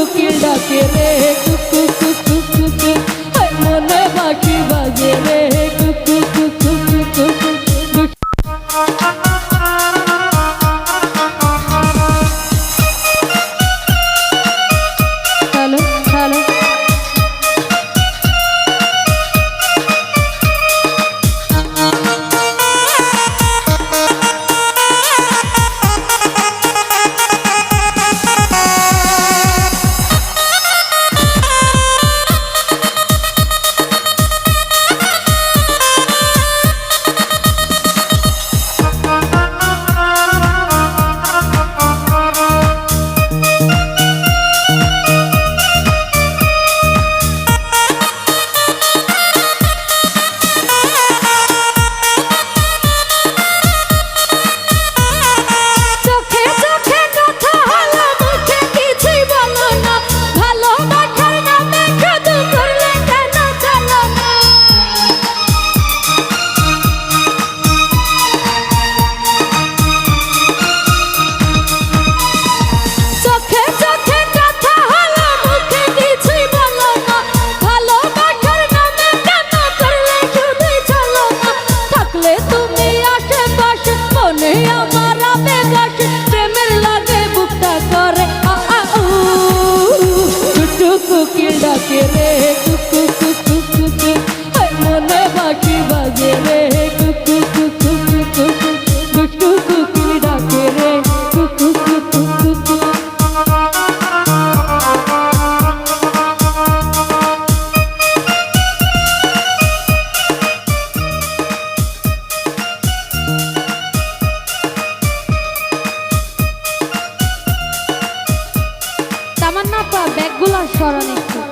টুকি ডাকে রে। গুলার স্মরণ একটু